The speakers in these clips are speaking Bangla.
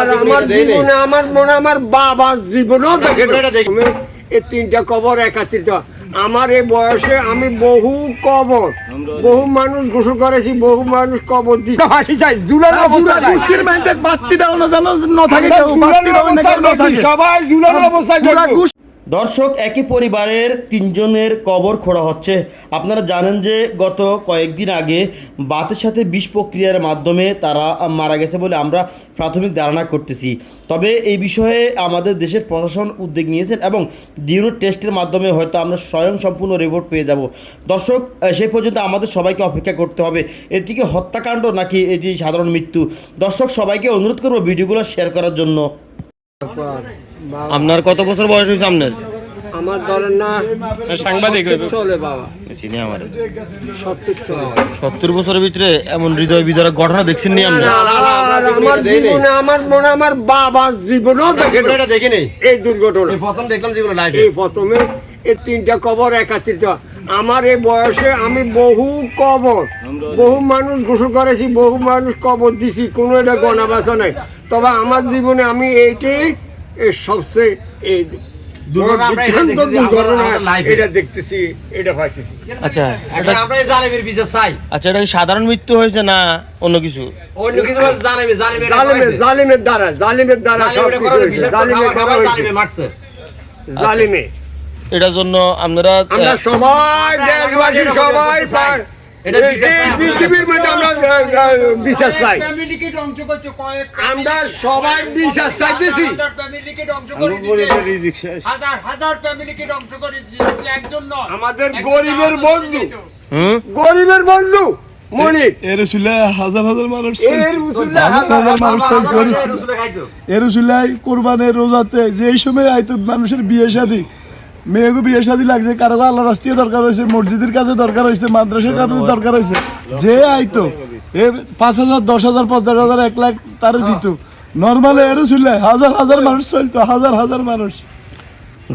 আর আমার জীবনে আমার মনে আমার বাবার জীবনও এই তিনটা কবর একাত্রিত আমার এই বয়সে আমি বহু কবর বহু মানুষ গোসল করেছি বহু মানুষ কবর দিচ্ছে হাসি চাই জুলার অবস্থা গোষ্ঠীর মাইন্ডে বাত্তি দাও না জানো ন থাকে কেউ বাত্তি দাও না থাকে। সবাই জুলার। গোষ্ঠী দর্শক, একই পরিবারের তিনজনের কবর খোঁড়া হচ্ছে। আপনারা জানেন যে গত কয়েকদিন আগে বাতের সাথে বিষ প্রক্রিয়ার মাধ্যমে তারা মারা গেছে বলে আমরা প্রাথমিক ধারণা করতেছি। তবে এই বিষয়ে আমাদের দেশের প্রশাসন উদ্যোগ নিয়েছেন এবং ডিউরো টেস্টের মাধ্যমে হয়তো আমরা স্বয়ং সম্পূর্ণ রিপোর্ট পেয়ে যাব। দর্শক সেই পর্যন্ত আমাদের সবাইকে অপেক্ষা করতে হবে এটিকে হত্যাকাণ্ড নাকি এটি সাধারণ মৃত্যু? দর্শক, সবাইকে অনুরোধ করব ভিডিওগুলো শেয়ার করার জন্য। আপনার কত বছর বয়স হয়েছে আপনার? আমার ধরেন না সাংবাদিক চলে বাবা। চিনি আমার। সত্তর বছরের ভিতরে এমন হৃদয় বিদারক ঘটনা দেখছেন নি আপনি? আমার জীবনে আমার মনে আমার বাবার জীবনেও দেখে এটা দেখিনি। এই দুর্ঘটনা। প্রথম দেখলাম জীবনে লাইভে এই প্রথমে এই তিনটা কবর একাত্রিত। আমার এই বয়সে আমি বহু কবর বহু মানুষ গোসল করেছি বহু মানুষ কবর দিছি কোনো এটা গণা বাসা নাই। তবে আমার জীবনে আমি এইটাই এই সবচেয়ে এই এটা দেখতেছি, দুর্ঘটনা আমাদের live এ। এটা পাইতেছি। আচ্ছা এখন আমরা জালেমের বিচার চাই আচ্ছা এটা সাধারণ মৃত্যু হয়েছে না অন্য কিছু? অন্য কিছু জালেমে জালেমে জালিমের জালিমের দ্বারা জালিমের দ্বারা সব কিছু হয়েছে। জালিমে আমার করা বাবা হয়েছে। জালেমে মারছে। জালিমে এটার জন্য আপনারা আমরা সবাই দেশবাসী সবাই পৃথিবীর মধ্যে আমরা চাই। আমরা সবাই চাইতেছি আমাদের গরিবের বন্ধু। গরিবের বন্ধু এর হাজার হাজার মানুষ এর হাজার মানুষ কোরবানের রোজাতে যে সময় হয়তো মানুষের বিয়ে শাদী মেয়েকে বিয়ে শাদী লাগছে কারও আল্লাহ রাষ্ট্রীয় দরকার হয়েছে মসজিদের কাছে দরকার হয়েছে মাদ্রাসার কাছে দরকার হয়েছে। যে আইতো এ পাঁচ হাজার দশ হাজার পঞ্চাশ হাজার এক লাখ তার দিত। নর্মালে এর উসিলে হাজার হাজার মানুষ চলতো হাজার হাজার মানুষ।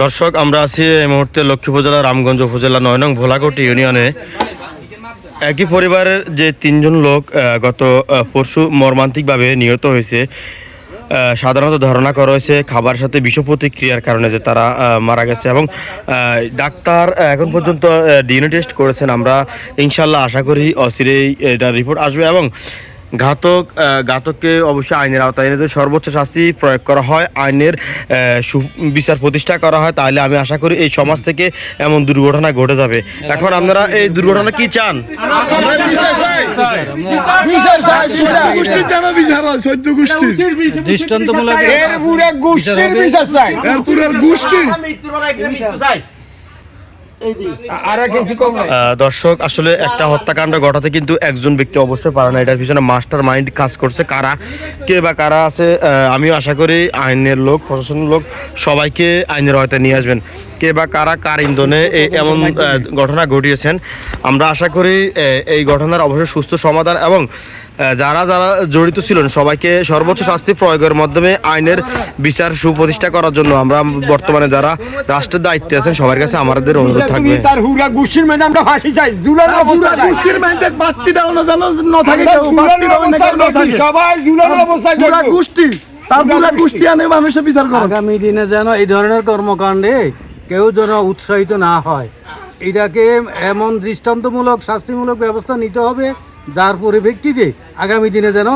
দর্শক আমরা আছি এই মুহূর্তে লক্ষ্মী উপজেলা রামগঞ্জ উপজেলা নয় নং ভোলাকোট ইউনিয়নে। একই পরিবারের যে তিনজন লোক গত পরশু মর্মান্তিকভাবে নিহত হয়েছে। সাধারণত ধারণা করা হয়েছে খাবার সাথে বিষ প্রতিক্রিয়ার কারণে যে তারা মারা গেছে এবং ডাক্তার এখন পর্যন্ত ডিএনএ টেস্ট করেছেন। আমরা ইনশাল্লাহ আশা করি অচিরেই এটা রিপোর্ট আসবে এবং ঘাতক ঘাতককে অবশ্যই আইনের আওতায় এনে যদি সর্বোচ্চ শাস্তি প্রয়োগ করা হয় আইনের বিচার প্রতিষ্ঠা করা হয় তাহলে আমি আশা করি এই সমাজ থেকে এমন দুর্ঘটনা ঘটে যাবে। এখন আপনারা এই দুর্ঘটনা কি চান? দৃষ্টান্তমূলক দর্শক আসলে একটা হত্যাকাণ্ড ঘটাতে কিন্তু একজন ব্যক্তি অবশ্যই পারে না। এটার পিছনে মাস্টার মাইন্ড কাজ করছে। কারা কে বা কারা আছে আমিও আশা করি আইনের লোক প্রশাসনের লোক সবাইকে আইনের হয়তো নিয়ে আসবেন। কে বা কারা কার ইন্ধনে এমন ঘটনা ঘটিয়েছেন আমরা আশা করি এই ঘটনার অবশ্যই সুস্থ সমাধান এবং যারা যারা জড়িত ছিলেন সবাইকে সর্বোচ্চ শাস্তি প্রয়োগের মাধ্যমে আইনের বিচার সুপ্রতিষ্ঠা করার জন্য আমরা বর্তমানে যারা রাষ্ট্রের দায়িত্বে আছেন সবার কাছে আমাদের অনুরোধ থাকবে। তার হুরা গোষ্ঠীর মধ্যে আমরা ফাঁসি চাই জুলার অবস্থা গোষ্ঠীর মাইন্ডে বাত্তি দাও না জানো ন থাকে বাত্তি দাও না কেউ অবস্থায় ন দেখি, থাকে। সবাই জুলার অবস্থায় পুরা গোষ্ঠী তার পুরা গোষ্ঠী। আনে মানুষের বিচার করে আগামী দিনে যেন এই ধরনের কর্মকাণ্ডে কেউ যেন উৎসাহিত না হয়। এটাকে এমন দৃষ্টান্তমূলক শাস্তিমূলক ব্যবস্থা নিতে হবে যার পরিপ্রেক্ষিতে আগামী দিনে যেন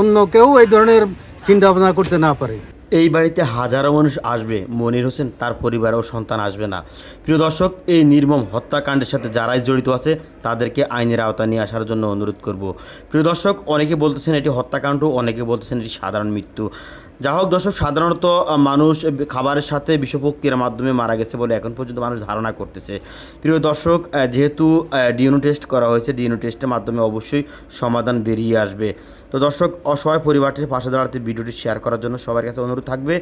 অন্য কেউ এই ধরনের চিন্তা ভাবনা করতে না পারে। এই বাড়িতে হাজারো মানুষ আসবে, মনির হোসেন তার পরিবার ও সন্তান আসবে না। প্রিয় দর্শক, এই নির্মম হত্যাকাণ্ডের সাথে যারাই জড়িত আছে, তাদেরকে আইনের আওতা নিয়ে আসার জন্য অনুরোধ করব। প্রিয় দর্শক, অনেকে বলতেছেন এটি হত্যাকাণ্ড, অনেকে বলতেছেন এটি সাধারণ মৃত্যু। যা হোক দর্শক, সাধারণত মানুষ খাবারের সাথে বিষপ্রক্রিয়ার মাধ্যমে মারা গেছে বলে এখন পর্যন্ত মানুষ ধারণা করতেছে। প্রিয় দর্শক যেহেতু ডিএনও টেস্ট করা হয়েছে ডিএনও টেস্টের মাধ্যমে অবশ্যই সমাধান বেরিয়ে আসবে। তো দর্শক, অসহায় পরিবারটির পাশে দাঁড়াতে ভিডিওটি শেয়ার করার জন্য সবার কাছে অনুরোধ থাকবে।